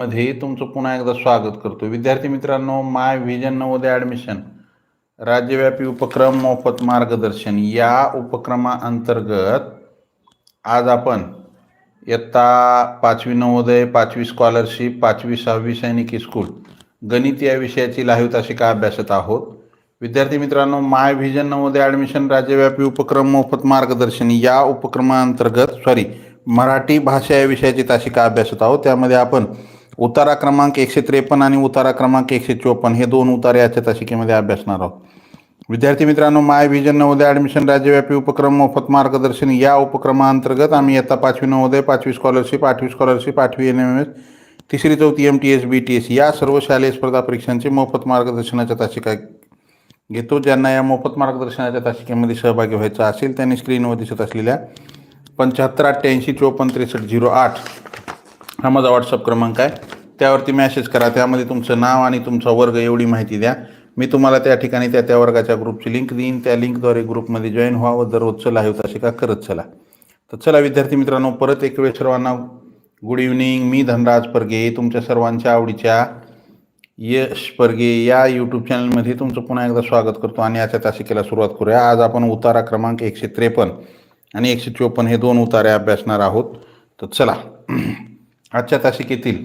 मध्ये तुमचं पुन्हा एकदा स्वागत करतो विद्यार्थी मित्रांनो माय व्हिजन नवोदय ॲडमिशन राज्यव्यापी उपक्रम मोफत मार्गदर्शन. या उपक्रमाअंतर्गत आज आपण इयत्ता पाचवी नवोदय पाचवी स्कॉलरशिप पाचवी सहावी सैनिकी स्कूल गणित या विषयाची लाईव्ह तासिका अभ्यासत आहोत? विद्यार्थी मित्रांनो माय व्हिजन नवोदय ॲडमिशन राज्यव्यापी उपक्रम मोफत मार्गदर्शन. या उपक्रमाअंतर्गत सॉरी मराठी भाषा या विषयाची तासिका अभ्यासत आहोत? त्यामध्ये आपण उतारा क्रमांक एकशे त्रेपन्न आणि उतारा क्रमांक एकशे चोपन्न हे दोन उतारे याच्या तासिकेमध्ये अभ्यासणार आहोत. विद्यार्थी मित्रांनो माय विजन नवोदय ॲडमिशन राज्यव्यापी उपक्रम मोफत मार्गदर्शन या उपक्रमाअंतर्गत आम्ही इयत्ता पाचवी नवोदय पाचवी स्कॉलरशिप आठवी स्कॉलरशिप आठवी एन एम एस तिसरी चौथी M T S B T S या सर्व शालेय स्पर्धा परीक्षांचे मोफत मार्गदर्शनाच्या तासिका घेतो. ज्यांना या मोफत मार्गदर्शनाच्या तासिकेमध्ये सहभागी व्हायचं असेल त्यांनी स्क्रीनवर दिसत असलेल्या पंच्याहत्तर अठ्ठ्याऐंशी चोपन्न त्रेसष्ट झिरो आठ हा माझा व्हॉट्सअप क्रमांक आहे. त्यावरती मॅसेज करा. त्यामध्ये तुमचं नाव आणि तुमचा वर्ग एवढी माहिती द्या. मी तुम्हाला त्या ठिकाणी त्या त्या वर्गाच्या ग्रुपची लिंक देईन. त्या लिंकद्वारे ग्रुपमध्ये जॉईन व्हा व दररोजचं लाईव्ह तासिका करत चला. तर चला विद्यार्थी मित्रांनो परत एक वेळ सर्वांना गुड इव्हनिंग मी धनराज परगे तुमच्या सर्वांच्या आवडीच्या यश परगे या यूट्यूब चॅनलमध्ये तुमचं पुन्हा एकदा स्वागत करतो आणि आजच्या तासिकेला सुरुवात करूया. आज आपण उतारा क्रमांक एकशे त्रेपन्न आणि एकशे चोपन्न हे दोन उतारे अभ्यासणार आहोत. तर चला. आजच्या तासिकेतील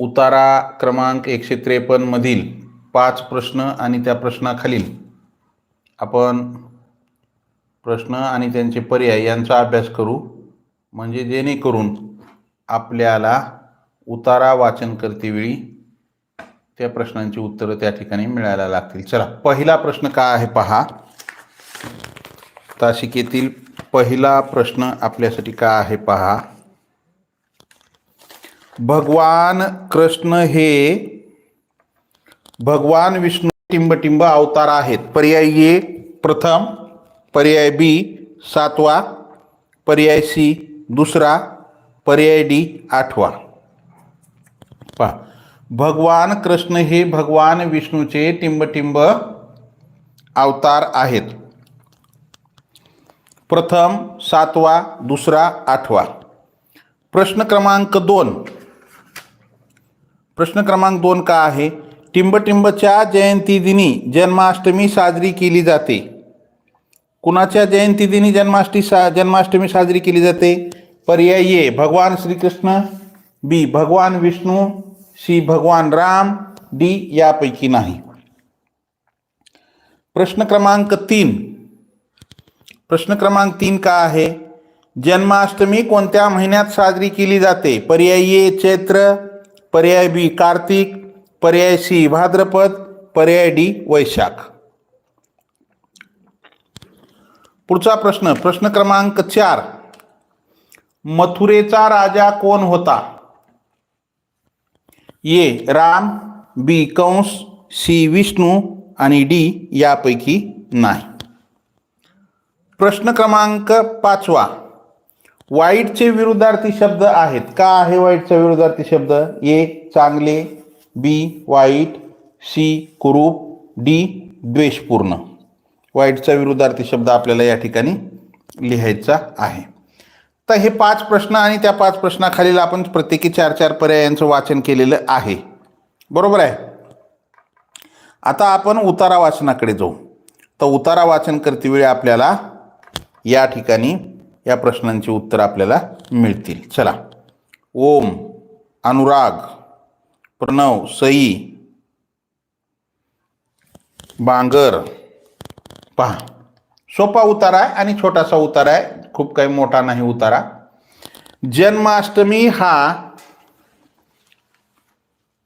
उतारा क्रमांक एकशे त्रेपन्नमधील पाच प्रश्न आणि त्या प्रश्नाखालील आपण प्रश्न आणि त्यांचे पर्याय यांचा अभ्यास करू. म्हणजे जेणेकरून आपल्याला उतारा वाचन करतेवेळी त्या प्रश्नांची उत्तरं त्या ठिकाणी मिळायला लागतील. चला पहिला प्रश्न काय आहे पहा. तासिकेतील पहिला प्रश्न आपल्यासाठी काय आहे पहा. भगवान कृष्ण हे भगवान विष्णू टिंबटिंब अवतार आहेत. पर्याय ए प्रथम. पर्याय बी सातवा. पर्याय सी दुसरा. पर्याय डी आठवा. पहा. भगवान कृष्ण हे भगवान विष्णूचे टिंबटिंब अवतार आहेत. प्रथम सातवा दुसरा आठवा. प्रश्न क्रमांक दोन. प्रश्न क्रमांक दोन का आहे? जयंती दिनी जन्माष्टमी साजरी केली जाते. कुणाच्या जयंती दिनी जन्माष्टमी सा, जन्माष्टमी साजरी केली जाते? पर्याय ए, भगवान श्रीकृष्ण, बी, भगवान विष्णू, सी, भगवान राम, डी, यापैकी नाही. प्रश्न क्रमांक तीन. प्रश्न क्रमांक तीन का आहे? जन्माष्टमी कोणत्या महिन्यात साजरी केली जाते? पर्याय चैत्र पर्याय बी कार्तिक पर्याय सी भाद्रपद पर्याय डी वैशाख. पुढचा प्रश्न प्रश्न क्रमांक चार. मथुरेचा राजा कोण होता? ए. राम बी. कंस सी. विष्णू आणि डी. यापैकी नाही. प्रश्न क्रमांक पाचवा. वाईटचे विरुद्धार्थी शब्द आहेत. का आहे वाईटचा विरुद्धार्थी शब्द? ए चांगले बी वाईट सी कुरूप डी द्वेषपूर्ण. वाईटचा विरुद्धार्थी शब्द आपल्याला या ठिकाणी लिहायचा आहे. तर हे पाच प्रश्न आणि त्या पाच प्रश्नाखालील आपण प्रत्येकी चार चार पर्यायांचं वाचन केलेलं आहे. बरोबर आहे? आता आपण उतारा वाचनाकडे जाऊ. तर उतारा वाचन करतेवेळी आपल्याला या ठिकाणी या प्रश्नांची उत्तर आपल्याला मिळतील. चला. ओम अनुराग प्रणव सई बांगर. पहा. सोपा उतारा आहे आणि छोटासा उतारा आहे. खूप काही मोठा नाही उतारा. जन्माष्टमी हा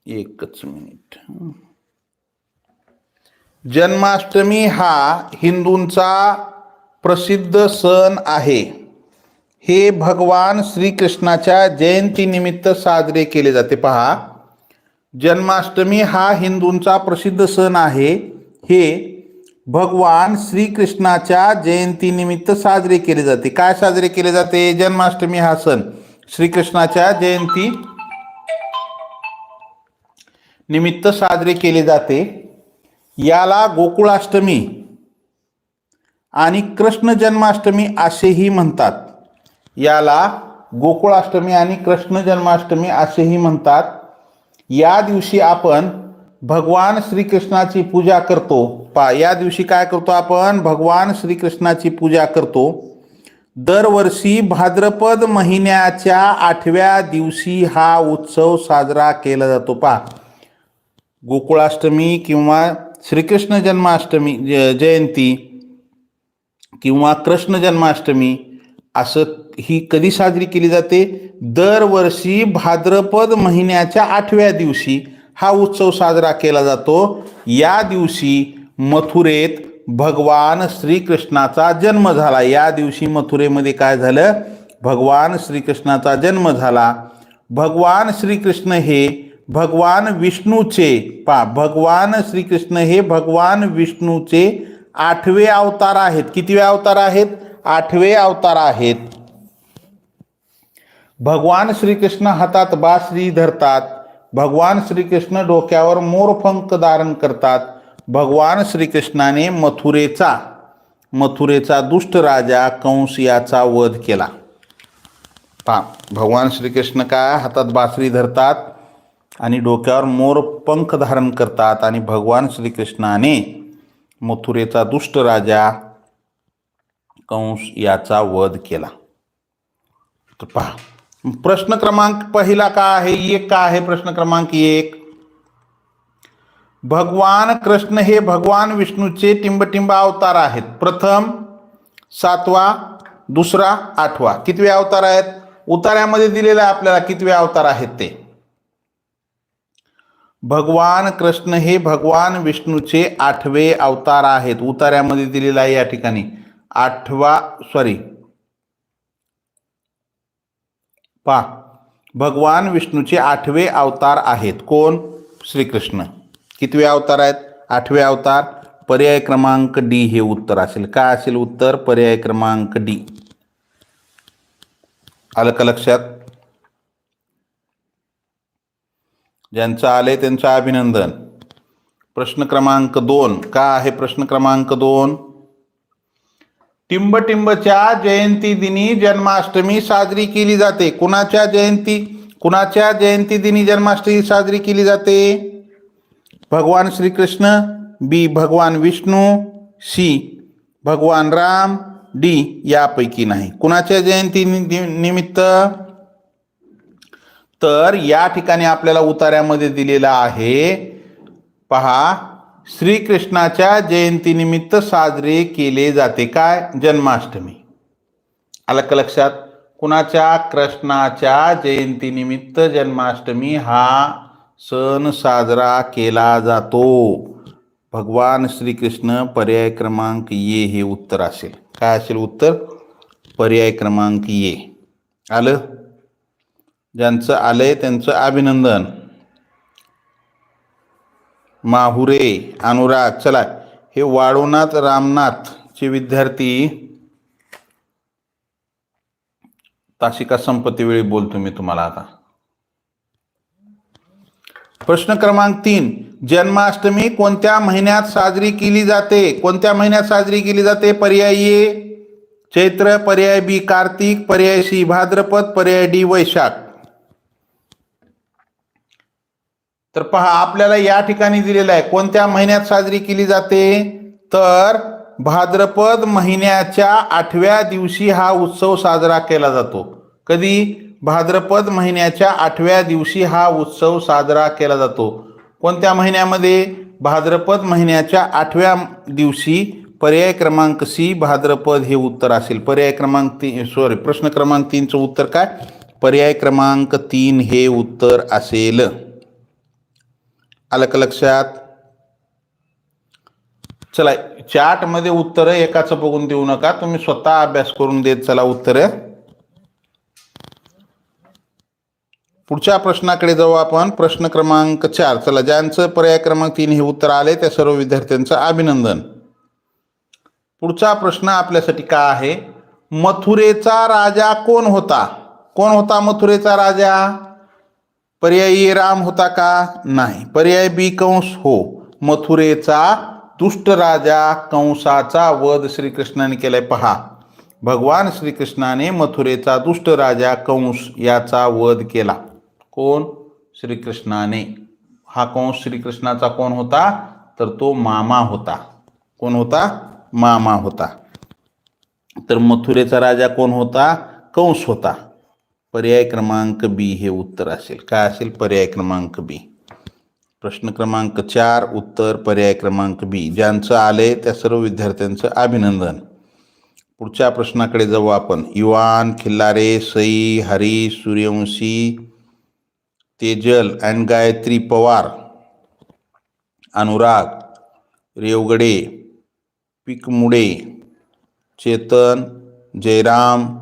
एकच मिनिट. जन्माष्टमी हा हिंदूंचा प्रसिद्ध सण आहे. हे भगवान श्रीकृष्णाच्या जयंतीनिमित्त साजरे केले जाते. पहा जन्माष्टमी हा हिंदूंचा प्रसिद्ध सण आहे. हे भगवान श्रीकृष्णाच्या जयंतीनिमित्त साजरे केले जाते. काय साजरे केले जाते? जन्माष्टमी हा सण. श्रीकृष्णाच्या जयंती निमित्त साजरे केले जाते. याला गोकुळाष्टमी आणि कृष्ण जन्माष्टमी असेही म्हणतात. याला गोकुळाष्टमी आणि कृष्ण जन्माष्टमी असेही म्हणतात. या दिवशी आपण भगवान श्रीकृष्णाची पूजा करतो. पा या दिवशी काय करतो आपण? भगवान श्रीकृष्णाची पूजा करतो. दरवर्षी भाद्रपद महिन्याच्या आठव्या दिवशी हा उत्सव साजरा केला जातो. पा गोकुळाष्टमी किंवा श्रीकृष्ण जन्माष्टमी ज- जयंती किंवा कृष्ण जन्माष्टमी असं ही कधी साजरी केली जाते? दरवर्षी भाद्रपद महिन्याच्या आठव्या दिवशी हा उत्सव साजरा केला जातो. या दिवशी मथुरेत भगवान श्रीकृष्णाचा जन्म झाला. या दिवशी मथुरेमध्ये काय झालं? भगवान श्रीकृष्णाचा जन्म झाला. भगवान श्रीकृष्ण हे भगवान विष्णूचे पा भगवान श्रीकृष्ण हे भगवान विष्णूचे आठवे अवतार आहेत. कितवे अवतार आहेत? आठवे अवतार आहेत. भगवान श्रीकृष्ण हातात बासरी धरतात. भगवान श्रीकृष्ण डोक्यावर मोरपंख धारण करतात. भगवान श्रीकृष्णाने मथुरेचा मथुरेचा दुष्ट राजा कंस याचा वध केला. पा भगवान श्रीकृष्ण काय हातात बासरी धरतात आणि डोक्यावर मोर पंख धारण करतात आणि भगवान श्रीकृष्णाने मथुरेचा दुष्ट राजा कंस याचा वध केला. तर पहा प्रश्न क्रमांक पहिला का आहे? एक का आहे? प्रश्न क्रमांक एक. भगवान कृष्ण हे भगवान विष्णूचे टिंबटिंब अवतार आहेत. प्रथम सातवा दुसरा आठवा. कितवे अवतार आहेत? उतार्यामध्ये दिलेलं आहे आपल्याला कितवे अवतार आहेत ते? भगवान कृष्ण हे भगवान विष्णूचे आठवे अवतार आहेत. उतार्यामध्ये दिलेलं आहे या ठिकाणी. आठवा सॉरी पा भगवान विष्णूचे आठवे अवतार आहेत. कोण? श्रीकृष्ण. कितवे अवतार आहेत? आठवे अवतार. पर्याय क्रमांक डी हे उत्तर असेल. काय असेल उत्तर? पर्याय क्रमांक डी आलं का लक्षात? ज्यांचं आले त्यांचं अभिनंदन. प्रश्न क्रमांक दोन. का आहे प्रश्न क्रमांक दोन? टिंबटिंबच्या जयंती दिनी जन्माष्टमी साजरी केली जाते. कुणाच्या जयंती? कुणाच्या जयंती दिनी जन्माष्टमी साजरी केली जाते? भगवान श्रीकृष्ण बी भगवान विष्णू सी भगवान राम डी यापैकी नाही. कुणाच्या जयंती निमित्त? तर या ठिकाणी आपल्याला उतार्यामध्ये दिलेला आहे पहा श्रीकृष्णाच्या जयंतीनिमित्त साजरे केले जाते. काय? जन्माष्टमी. आलं का लक्षात? कुणाच्या कृष्णाच्या जयंतीनिमित्त जन्माष्टमी हा सण साजरा केला जातो? भगवान श्रीकृष्ण पर्याय क्रमांक ये हे उत्तर असेल. काय असेल उत्तर? पर्याय क्रमांक ये आलं? ज्यांचं आलंय त्यांचं अभिनंदन. माहुरे अनुराग चला हे वाळूनाथ रामनाथचे विद्यार्थी तासिका संपत्ती वेळी बोलतो मी तुम्हाला आता. प्रश्न क्रमांक तीन जन्माष्टमी कोणत्या महिन्यात साजरी केली जाते? कोणत्या महिन्यात साजरी केली जाते? पर्याय ए चैत्र पर्याय बी कार्तिक पर्याय सी भाद्रपद पर्याय डी वैशाख. तर पहा आपल्याला या ठिकाणी दिलेलं आहे. कोणत्या महिन्यात साजरी केली जाते? तर भाद्रपद महिन्याच्या आठव्या दिवशी हा उत्सव साजरा केला जातो. कधी? भाद्रपद महिन्याच्या आठव्या दिवशी हा उत्सव साजरा केला जातो. कोणत्या महिन्यामध्ये? भाद्रपद महिन्याच्या आठव्या दिवशी पर्याय क्रमांक सी भाद्रपद हे उत्तर असेल. पर्याय क्रमांक तीन सॉरी प्रश्न क्रमांक तीनचं उत्तर काय? पर्याय क्रमांक तीन हे उत्तर असेल. आलं का लक्षात चला चार्टमध्ये उत्तरं एकाच बघून देऊ नका. तुम्ही स्वतः अभ्यास करून देत चला उत्तरं. पुढच्या प्रश्नाकडे जाऊ आपण. प्रश्न क्रमांक चार. चला ज्यांचं पर्याय क्रमांक तीन हे उत्तर आले त्या सर्व विद्यार्थ्यांचं अभिनंदन. पुढचा प्रश्न आपल्यासाठी का आहे? मथुरेचा राजा कोण होता? कोण होता मथुरेचा राजा? पर्याय ए राम होता का? नाही. पर्याय बी कंस हो. मथुरेचा दुष्ट राजा कंसाचा वध श्रीकृष्णाने केलाय. पहा. भगवान श्रीकृष्णाने मथुरेचा दुष्ट राजा कंस याचा वध केला. कोण? श्रीकृष्णाने. हा कंस श्रीकृष्णाचा कोण होता? तर तो मामा होता. कोण होता? मामा होता. तर मथुरेचा राजा कोण होता? कंस होता. पर्याय क्रमांक बी हे उत्तर असेल. काय असेल पर्याय क्रमांक बी? प्रश्न क्रमांक चार उत्तर पर्याय क्रमांक बी. ज्यांचं आले त्या सर्व विद्यार्थ्यांचं अभिनंदन. पुढच्या प्रश्नाकडे जाऊ आपण. युवान खिल्लारे सई हरी सूर्यवंशी तेजल अँड गायत्री पवार अनुराग रेवगडे पिकमुडे चेतन जयराम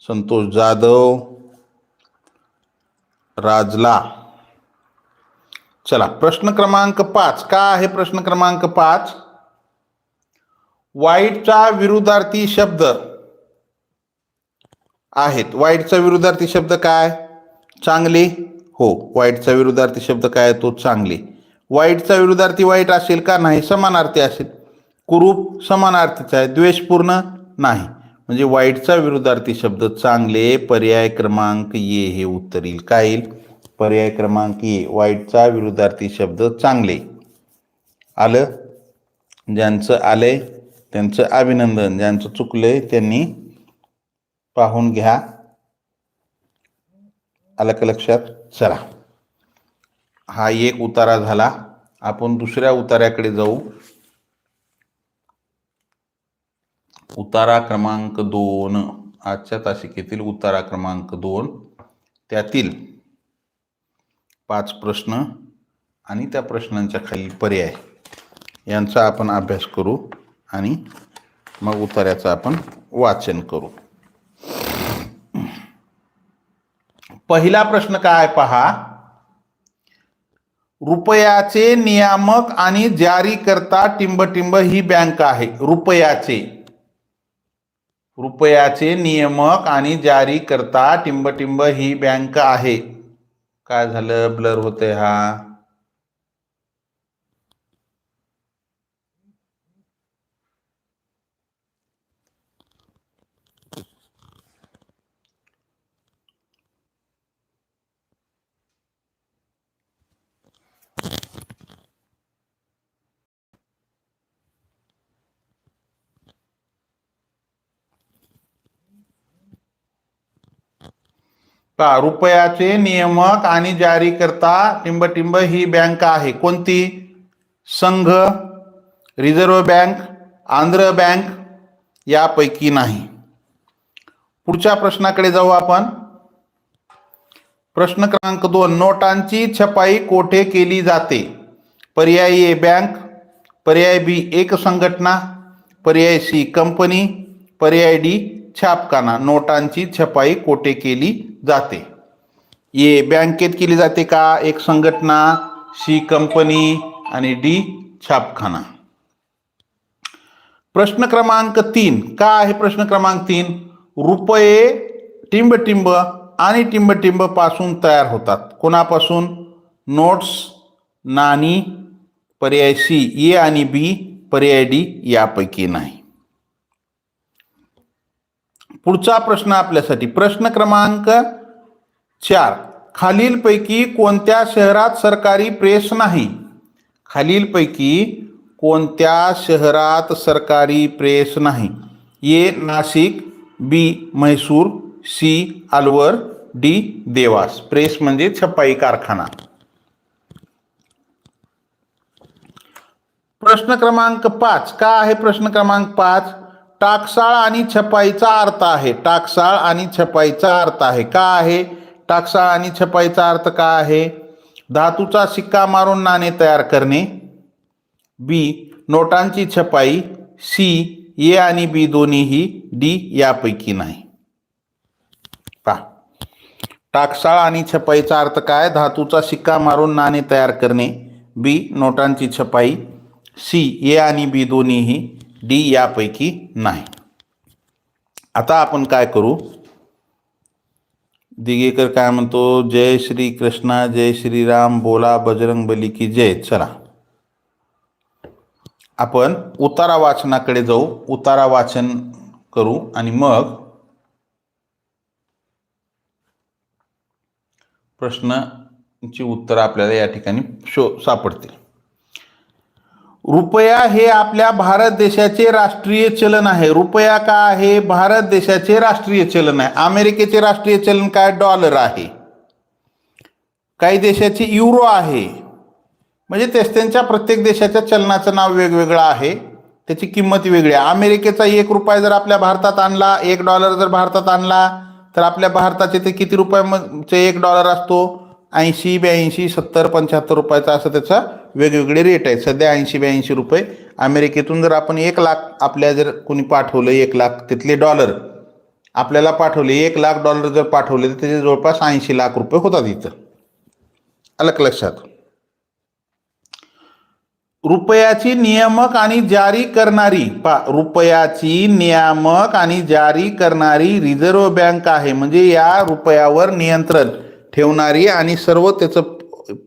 संतोष जाधव राजला. चला प्रश्न क्रमांक पाच. का आहे प्रश्न क्रमांक पाच? वाईटचा विरुद्धार्थी शब्द आहेत. वाईटचा विरुद्धार्थी शब्द काय? चांगले? हो वाईटचा विरुद्धार्थी शब्द काय? तो चांगले. वाईटचा विरुद्धार्थी वाईट असेल का नाही? समानार्थी असेल. कुरूप समानार्थीचा आहे. द्वेषपूर्ण नाही. म्हणजे वाईटचा विरुद्धार्थी शब्द चांगले पर्याय क्रमांक ये हे उत्तर येईल. काय येईल? पर्याय क्रमांक ये वाईटचा विरुद्धार्थी शब्द चांगले. आलं? ज्यांचं आलंय त्यांचं अभिनंदन ज्यांचं चुकलंय त्यांनी पाहून घ्या. आलं का लक्षात? चला. हा एक उतारा झाला. आपण दुसऱ्या उतार्याकडे जाऊ. उतारा क्रमांक दोन आजच्या तासिकेतील उतारा क्रमांक दोन. त्यातील पाच प्रश्न आणि त्या प्रश्नांच्या खाली पर्याय यांचा आपण अभ्यास करू आणि मग उतार्याचं आपण वाचन करू. पहिला प्रश्न काय पहा? रुपयाचे नियामक आणि जारीकर्ता टिंबटिंब ही बँक आहे. रुपयाचे. रुपयाचे नियामक आणि जारीकर्ता टिंबटिंब ही बँक आहे. काय झालं? ब्लर होतंय हा. का? रुपयाचे नियामक आणि जारीकर्ता टिंबटिंब ही बँक आहे. कोणती? संघ रिझर्व्ह बँक आंध्र बँक यापैकी नाही. पुढच्या प्रश्नाकडे जाऊ आपण. प्रश्न क्रमांक दोन नोटांची छपाई कोठे केली जाते? पर्याय ए बँक पर्याय बी एक संघटना पर्याय सी कंपनी पर्याय डी छापखाना नोटांची छपाई कोठे केली जाते? ए बँकेत केली जाते का? एक संघटना सी कंपनी आणि डी छापखाना. प्रश्न क्रमांक तीन. का आहे प्रश्न क्रमांक तीन? रुपये टिंबटिंब आणि टिंबटिंबपासून तयार होतात. कोणापासून? नोट्स नाणी पर्याय सी ए आणि बी पर्याय डी यापैकी नाही. पुढचा प्रश्न आपल्यासाठी. प्रश्न क्रमांक चार. खालीलपैकी कोणत्या शहरात सरकारी प्रेस नाही? खालीलपैकी कोणत्या शहरात सरकारी प्रेस नाही? A. Nashik B. Mysore C. Alwar D. Dewas. Press म्हणजे छपाई कारखाना. प्रश्न क्रमांक पाच. का आहे प्रश्न क्रमांक पाच? टाकसाळ आणि छपाईचा अर्थ आहे. टाकसाळ आणि छपाईचा अर्थ आहे. का आहे? टाकसाळ आणि छपाईचा अर्थ का आहे? धातूचा शिक्का मारून नाणे तयार करणे. बी. नोटांची छपाई. सी. ए आणि बी दोन्हीही डी यापैकी नाही. पा टाकसाळ आणि छपाईचा अर्थ काय? धातूचा शिक्का मारून नाणे तयार करणे. बी. नोटांची छपाई. सी. ए आणि बी दोन्हीही डी यापैकी नाही. आता आपण काय करू? दिगेकर काय म्हणतो? जय श्री कृष्णा जय श्रीराम बोला बजरंग बली की जय. चला. आपण उतारा वाचनाकडे जाऊ. उतारा वाचन करू आणि मग प्रश्नाची उत्तर आपल्याला या ठिकाणी शो सापडतील. रुपया हे आपल्या भारत देशाचे राष्ट्रीय चलन आहे. रुपया का आहे? भारत देशाचे राष्ट्रीय चलन आहे. अमेरिकेचे राष्ट्रीय चलन काय? डॉलर आहे. काही देशाचे युरो आहे. म्हणजे तेच त्यांच्या प्रत्येक देशाच्या चलनाचं नाव वेगवेगळं आहे. त्याची किंमत वेगळी आहे. अमेरिकेचा एक रुपया जर आपल्या भारतात आणला एक डॉलर जर भारतात आणला तर आपल्या भारताचे ते किती रुपयाचे एक डॉलर असतो? ऐंशी ब्याऐंशी सत्तर पंच्याहत्तर रुपयाचा असं त्याचा वेगवेगळे रेट आहे सध्या ऐंशी ब्याऐंशी रुपये. अमेरिकेतून जर आपण एक लाख आपल्या जर कोणी पाठवलं एक लाख तिथले डॉलर आपल्याला पाठवले एक लाख डॉलर जर पाठवले तर त्याचे जवळपास ऐंशी लाख रुपये होतात इथं. आलं का लक्षात? रुपयाची नियामक आणि जारी करणारी पा रुपयाची नियामक आणि जारी करणारी रिझर्व्ह बँक आहे. म्हणजे या रुपयावर नियंत्रण. ठेवणारी आणि सर्व त्याचं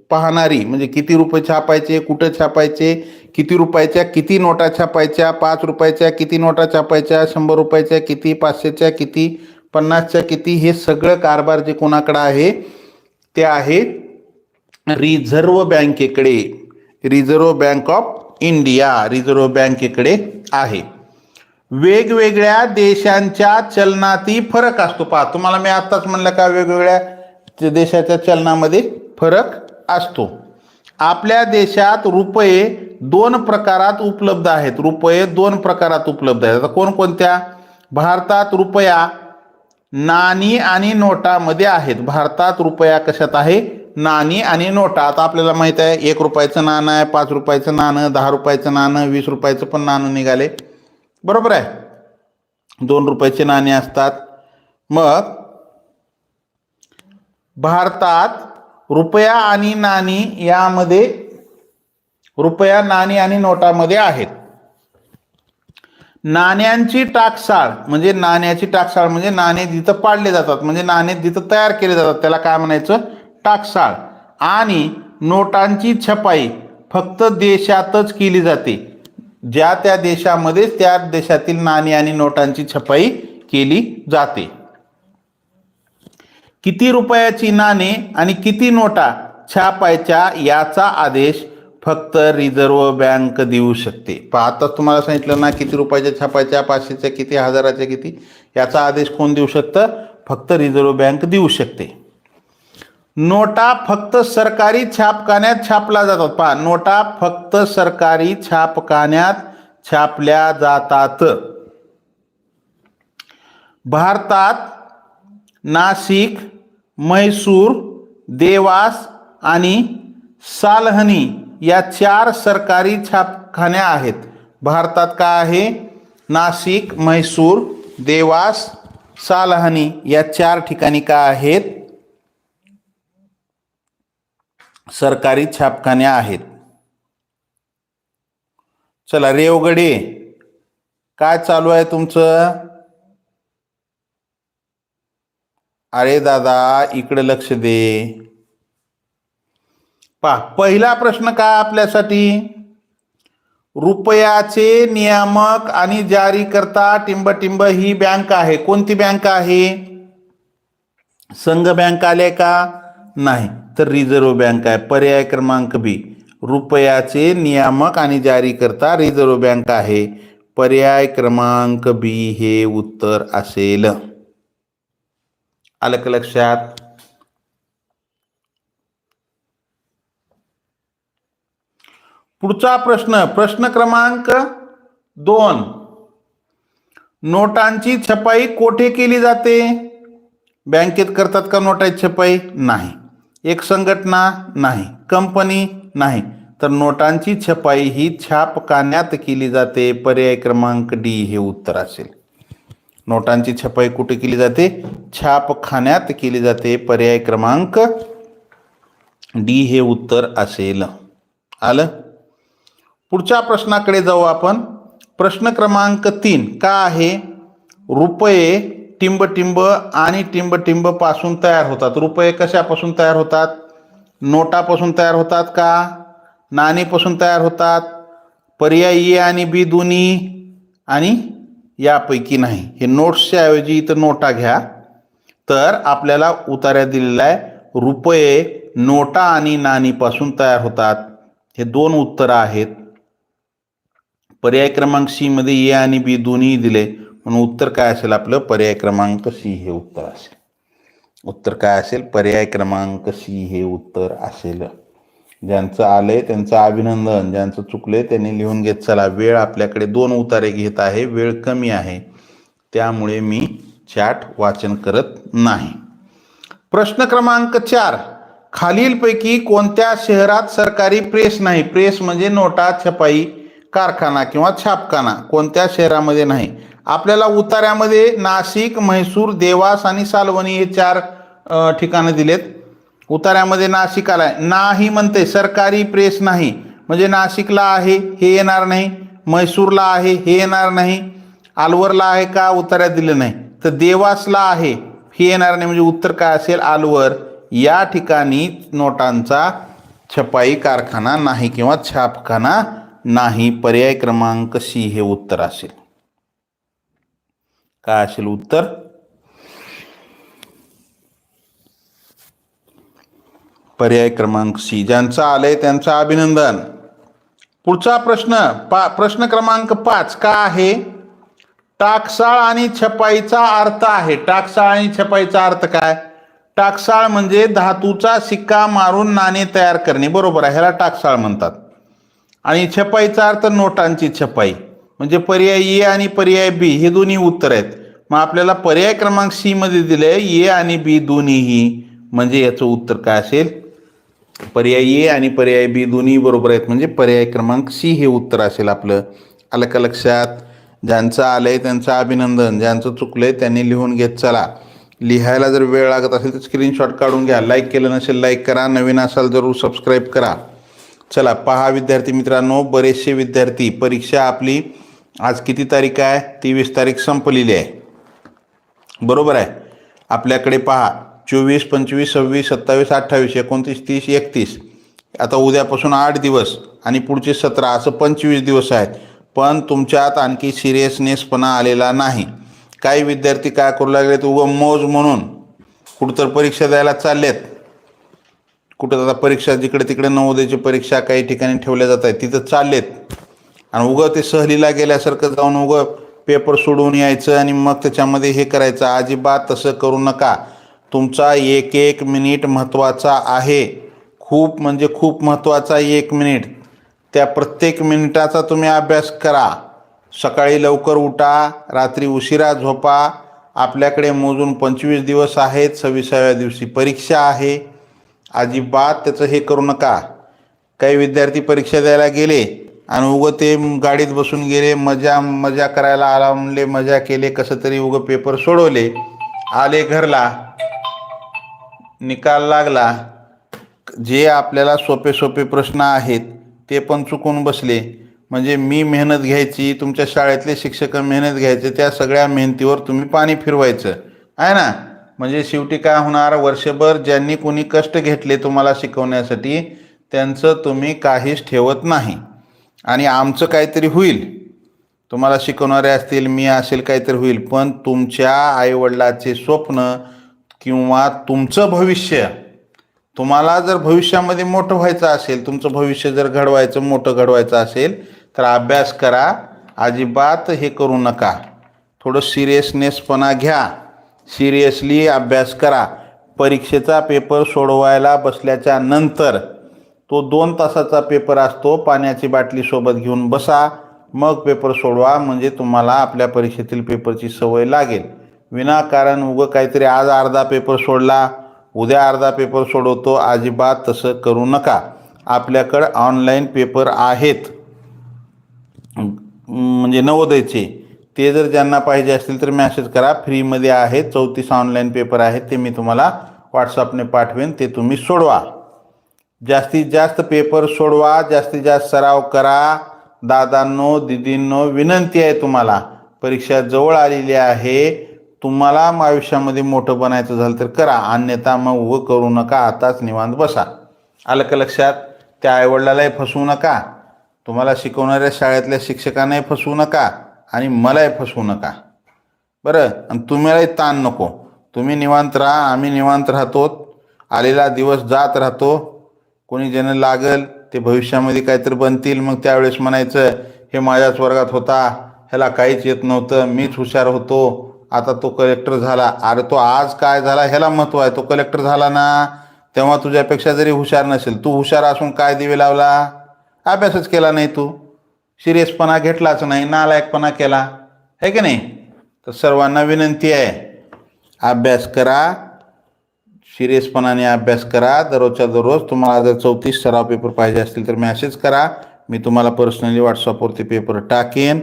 पाहणारी म्हणजे किती रुपये छापायचे कुठं छापायचे किती रुपयाच्या किती नोटा छापायच्या पाच रुपयाच्या किती नोटा छापायच्या शंभर रुपयाच्या किती पाचशेच्या किती पन्नासच्या किती हे सगळं कारभार जे कोणाकडं आहे ते आहे रिझर्व्ह बँकेकडे reserve bank of India reserve बँकेकडे आहे. वेगवेगळ्या देशांच्या चलनातही फरक असतो. पहा तुम्हाला मी आत्ताच म्हणलं का वेगवेगळ्या? ते देशाच्या चलनामध्ये फरक असतो. आपल्या देशात रुपये दोन प्रकारात उपलब्ध आहेत. रुपये दोन प्रकारात उपलब्ध आहेत. आता कोणकोणत्या? भारतात रुपया नाणी आणि नोटामध्ये आहेत. भारतात रुपया कशात आहे? नाणी आणि नोटा. आता आपल्याला माहीत आहे एक रुपयाचं नाणं आहे पाच रुपयाचं नाणं दहा रुपयाचं नाणं वीस रुपयाचं पण नाणं निघाले. बरोबर आहे. दोन रुपयाचे नाणे असतात. मग भारतात रुपया आणि नाणी यामध्ये रुपया नाणी आणि नोटामध्ये आहेत. नाण्यांची टाकसाळ म्हणजे नाण्याची टाकसाळ म्हणजे नाणे जिथं पाडले जातात म्हणजे नाणे जिथं तयार केले जातात त्याला काय म्हणायचं? टाकसाळ. आणि नोटांची छपाई फक्त देशातच केली जाते. ज्या त्या देशामध्ये त्या देशातील नाणी आणि नोटांची छपाई केली जाते. किती रुपयाची नाणे आणि किती नोटा छापायच्या याचा आदेश फक्त रिझर्व्ह बँक देऊ शकते. पण आताच तुम्हाला सांगितलं ना किती रुपयाच्या छापायच्या पाचशेच्या किती हजाराच्या किती याचा आदेश कोण देऊ शकतं? फक्त रिझर्व्ह बँक देऊ शकते. नोटा फक्त सरकारी छापखान्यात छापला जातात. पहा नोटा फक्त सरकारी छापखान्यात छापल्या जातात. भारतात नाशिक म्हैसूर देवास आणि सालहनी या चार सरकारी छापखान्या आहेत. भारतात काय आहे? नाशिक म्हैसूर देवास सालहनी या चार ठिकाणी काय आहेत? सरकारी छापखान्या आहेत. चला रेवगडे. काय चालू आहे तुमचं? अरे दादा इकडे लक्ष दे. पा पहिला प्रश्न काय आपल्यासाठी? रुपयाचे नियामक आणि जारी करता टिंब ही बँक आहे. कोणती बँक आहे? संघ बँक आले का? नाही. तर रिझर्व्ह बँक आहे. पर्याय क्रमांक बी. रुपयाचे नियामक आणि जारी करता रिझर्व्ह बँक आहे. पर्याय क्रमांक बी हे उत्तर असेल. आलं का लक्षात पुढचा प्रश्न प्रश्न क्रमांक दोन. नोटांची छपाई कोठे केली जाते? बँकेत करतात का नोटाची छपाई? नाही. एक संघटना नाही कंपनी नाही. तर नोटांची छपाई ही छापखान्यात केली जाते. पर्याय क्रमांक डी हे उत्तर असेल. नोटांची छपाई कुठे केली जाते? छापखान्यात केली जाते. पर्याय क्रमांक डी हे उत्तर असेल. आलं? पुढच्या प्रश्नाकडे जाऊ आपण. प्रश्न क्रमांक तीन का आहे? रुपये टिंबटिंब आणि टिंबटिंबपासून तयार होतात. रुपये कशापासून तयार होतात? नोटापासून तयार होतात का? नाणीपासून तयार होतात. पर्याय ए आणि बी दोन्ही आणि यापैकी नाही. हे नोट्सच्या ऐवजी इथं नोटा घ्या. तर आपल्याला उतार्या दिलेला आहे. रुपये नोटा आणि नाणीपासून तयार होतात. हे दोन उत्तरं आहेत. पर्याय क्रमांक सी मध्ये ए आणि बी दोन्ही दिले. म्हणून उत्तर काय असेल आपलं? पर्याय क्रमांक सी हे उत्तर असेल. उत्तर काय असेल? पर्याय क्रमांक सी हे उत्तर असेल. ज्यांचं आलंय त्यांचं अभिनंदन ज्यांचं चुकले त्यांनी लिहून घेत चला. वेळ आपल्याकडे दोन उतारे घेत आहे वेळ कमी आहे. त्यामुळे मी चॅट वाचन करत नाही. प्रश्न क्रमांक चार. खालीलपैकी कोणत्या शहरात सरकारी प्रेस नाही? प्रेस म्हणजे नोटा छपाई कारखाना किंवा छापखाना. कोणत्या शहरामध्ये नाही? आपल्याला उतार्यामध्ये नाशिक म्हैसूर देवास आणि सालवणी हे चार ठिकाणं दिलेत. उतार्यामध्ये नाशिकाला नाही म्हणते सरकारी प्रेस नाही. म्हणजे नाशिकला आहे हे येणार नाही. म्हैसूरला आहे हे येणार नाही. आलवरला आहे का? उतार्यात दिलं नाही. तर देवासला आहे हे येणार नाही. म्हणजे उत्तर काय असेल? आलवर या ठिकाणी नोटांचा छपाई कारखाना नाही किंवा छापखाना नाही. पर्याय क्रमांक सी हे उत्तर असेल. काय असेल उत्तर? पर्याय क्रमांक सी. ज्यांचं आलंय त्यांचं अभिनंदन. पुढचा प्रश्न पा प्रश्न क्रमांक पाच का आहे? टाकसाळ आणि छपाईचा अर्थ आहे. टाकसाळ आणि छपाईचा अर्थ काय? टाकसाळ म्हणजे धातूचा सिक्का मारून नाणे तयार करणे. बरोबर आहे. ह्याला टाकसाळ म्हणतात. आणि छपाईचा अर्थ नोटांची छपाई. म्हणजे पर्याय ए आणि पर्याय बी हे दोन्ही उत्तर आहेत. मग आपल्याला पर्याय क्रमांक सी मध्ये दिले ए आणि बी दोन्हीही. म्हणजे याचं उत्तर काय असेल? पर्याय ए आणि पर्याय बी दोन्ही बरोबर आहेत. म्हणजे पर्याय क्रमांक सी हे उत्तर असेल आपलं. आलं का लक्षात ज्यांचं आलंय त्यांचं अभिनंदन ज्यांचं चुकलंय त्यांनी लिहून घेत चला. लिहायला जर वेळ लागत असेल तर स्क्रीनशॉट काढून घ्या. लाईक केलं नसेल लाईक करा. नवीन असाल जरूर सबस्क्राईब करा. चला पहा विद्यार्थी मित्रांनो बरेचसे विद्यार्थी परीक्षा आपली आज किती तारीख आहे? तेवीस तारीख संपलेली आहे. बरोबर आहे? आपल्याकडे पहा. चोवीस पंचवीस सव्वीस सत्तावीस अठ्ठावीस एकोणतीस तीस एकतीस. आता उद्यापासून आठ दिवस आणि पुढचे सतरा असं पंचवीस दिवस आहेत. पण तुमच्यात आणखी सिरियसनेसपणा आलेला नाही. काही विद्यार्थी काय करू लागलेत? उगं मौज म्हणून. कुठंतर परीक्षा द्यायला चाललेत. कुठं आता परीक्षा जिकडे तिकडे नवोदयची परीक्षा काही ठिकाणी ठेवल्या जात आहेत तिथं चाललेत. आणि उगं ते सहलीला गेल्यासारखं जाऊन उगं पेपर सोडवून यायचं आणि मग त्याच्यामध्ये हे करायचं. अजिबात तसं करू नका. तुमचा एक एक मिनिट महत्त्वाचा आहे. खूप म्हणजे खूप महत्त्वाचा एक मिनिट. त्या प्रत्येक मिनिटाचा तुम्ही अभ्यास करा. सकाळी लवकर उठा रात्री उशिरा झोपा. आपल्याकडे मोजून पंचवीस दिवस आहेत सव्वीसाव्या दिवशी परीक्षा आहे. अजिबात त्याचं हे करू नका. काही विद्यार्थी परीक्षा द्यायला गेले आणि उगं ते गाडीत बसून गेले मजा मजा करायला आला म्हणले मजा केले कसं तरी उगं पेपर सोडवले. आले घरला. निकाल लागला जे आपल्याला सोपे सोपे प्रश्न आहेत ते पण चुकून बसले. म्हणजे मी मेहनत घ्यायची तुमच्या शाळेतले शिक्षक मेहनत घ्यायचे त्या सगळ्या मेहनतीवर तुम्ही पाणी फिरवायचं. आहे ना? म्हणजे शेवटी काय होणार? वर्षभर ज्यांनी कोणी कष्ट घेतले तुम्हाला शिकवण्यासाठी त्यांचं तुम्ही काहीच ठेवत नाही. आणि आमचं काहीतरी होईल. तुम्हाला शिकवणारे असतील मी असेल काहीतरी होईल. पण तुमच्या आईवडिलाचे स्वप्न किंवा तुमचं भविष्य तुम्हाला जर भविष्यामध्ये मोठं व्हायचं असेल तुमचं भविष्य जर घडवायचं मोठं घडवायचं असेल तर अभ्यास करा. अजिबात हे करू नका. थोडं सिरियसनेसपणा घ्या. सिरियसली अभ्यास करा. परीक्षेचा पेपर सोडवायला बसल्याच्या नंतर तो दोन तासाचा पेपर असतो पाण्याची बाटली सोबत घेऊन बसा. मग पेपर सोडवा म्हणजे तुम्हाला आपल्या परीक्षेतील पेपरची सवय लागेल. विनाकारण उगं काहीतरी आज अर्धा पेपर सोडला उद्या अर्धा पेपर सोडवतो अजिबात तसं करू नका. आपल्याकडं ऑनलाईन पेपर आहेत. म्हणजे नवोदयचे. ते जर ज्यांना पाहिजे असतील तर मॅसेज करा. फ्रीमध्ये आहेत चौतीस ऑनलाईन पेपर आहेत ते मी तुम्हाला व्हॉट्सअपने पाठवेन ते तुम्ही सोडवा. जास्तीत जास्त पेपर सोडवा जास्तीत जास्त सराव करा. दादांनो दिदींनो विनंती आहे तुम्हाला. परीक्षा जवळ आलेली आहे. तुम्हाला आयुष्यामध्ये मोठं बनायचं झालं तर करा. अन्यथा मग उभं करू नका. आताच निवांत बसा. आलं का लक्षात? त्या आईवडिलालाही फसवू नका. तुम्हाला शिकवणाऱ्या शाळेतल्या शिक्षकांनाही फसवू नका आणि मलाही फसवू नका. बरं? आणि तुम्हालाही ताण नको. तुम्ही निवांत राहा. आम्ही निवांत राहतो. आलेला दिवस जात राहतो. कोणी ज्यानं लागल ते भविष्यामध्ये काहीतरी बनतील. मग त्यावेळेस म्हणायचं हे माझ्याच वर्गात होता. ह्याला काहीच येत नव्हतं. मीच हुशार होतो. आता तो कलेक्टर झाला. अरे तो आज काय झाला ह्याला महत्त्व आहे. तो कलेक्टर झाला ना तेव्हा तुझ्यापेक्षा जरी हुशार नसेल तू हुशार असून काय दिवे लावला? अभ्यासच केला नाही तू. सिरियसपणा घेतलाच नाही नालायकपणा केला. आहे की नाही? तर सर्वांना विनंती आहे अभ्यास करा. सिरियसपणाने अभ्यास करा. दररोजच्या दररोज तुम्हाला जर चौतीस सराव पेपर पाहिजे असतील तर मॅसेज करा. मी तुम्हाला पर्सनली व्हॉट्सअपवरती पेपर टाकेन.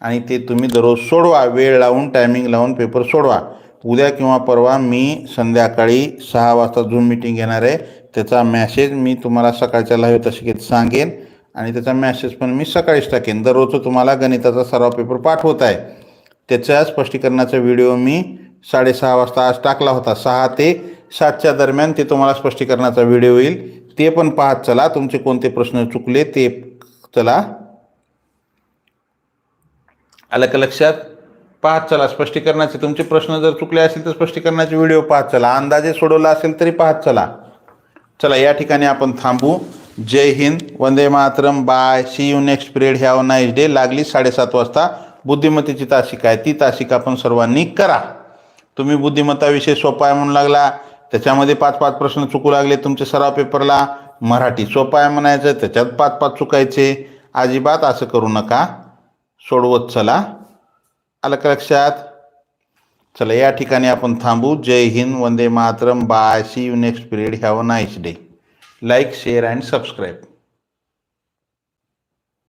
आणि ते तुम्ही दररोज सोडवा. वेळ लावून टायमिंग लावून पेपर सोडवा. उद्या किंवा परवा मी संध्याकाळी सहा वाजता झूम मिटिंग घेणार आहे. त्याचा मॅसेज मी तुम्हाला सकाळच्या लाईव्ह तशिकेत सांगेन. आणि त्याचा मॅसेज पण मी सकाळीच टाकेन. दररोज तुम्हाला गणिताचा सराव पेपर पाठवत आहे. त्याच्या स्पष्टीकरणाचा व्हिडिओ मी साडेसहा वाजता आज टाकला होता. सहा ते सातच्या दरम्यान ते तुम्हाला स्पष्टीकरणाचा व्हिडिओ येईल. ते पण पाहत चला. तुमचे कोणते प्रश्न चुकले ते चला. आलं का लक्षात? पाहत चला स्पष्टीकरणाचे तुमचे प्रश्न जर चुकले असतील तर स्पष्टीकरणाचे व्हिडिओ पाहत चला. अंदाजे सोडवला असेल तरी पाहत चला. चला या ठिकाणी आपण थांबू. जय Hind Vande Mataram bye. See you next period have nice day लागली साडेसात वाजता. बुद्धिमत्तेची तासिका आहे. ती तासिका आपण सर्वांनी करा. तुम्ही बुद्धिमत्ताविषयी सोपा आहे म्हणून लागला. त्याच्यामध्ये पाच पाच प्रश्न चुकू लागले तुमच्या सराव पेपरला. मराठी सोपा आहे म्हणायचं. त्याच्यात पाच पाच चुकायचे. अजिबात असं करू नका. सोडवत चला. आलं का लक्षात. चला या ठिकाणी आपण थांबू. जय Hind Vande Mataram. Bye see you next period have a nice day like share and subscribe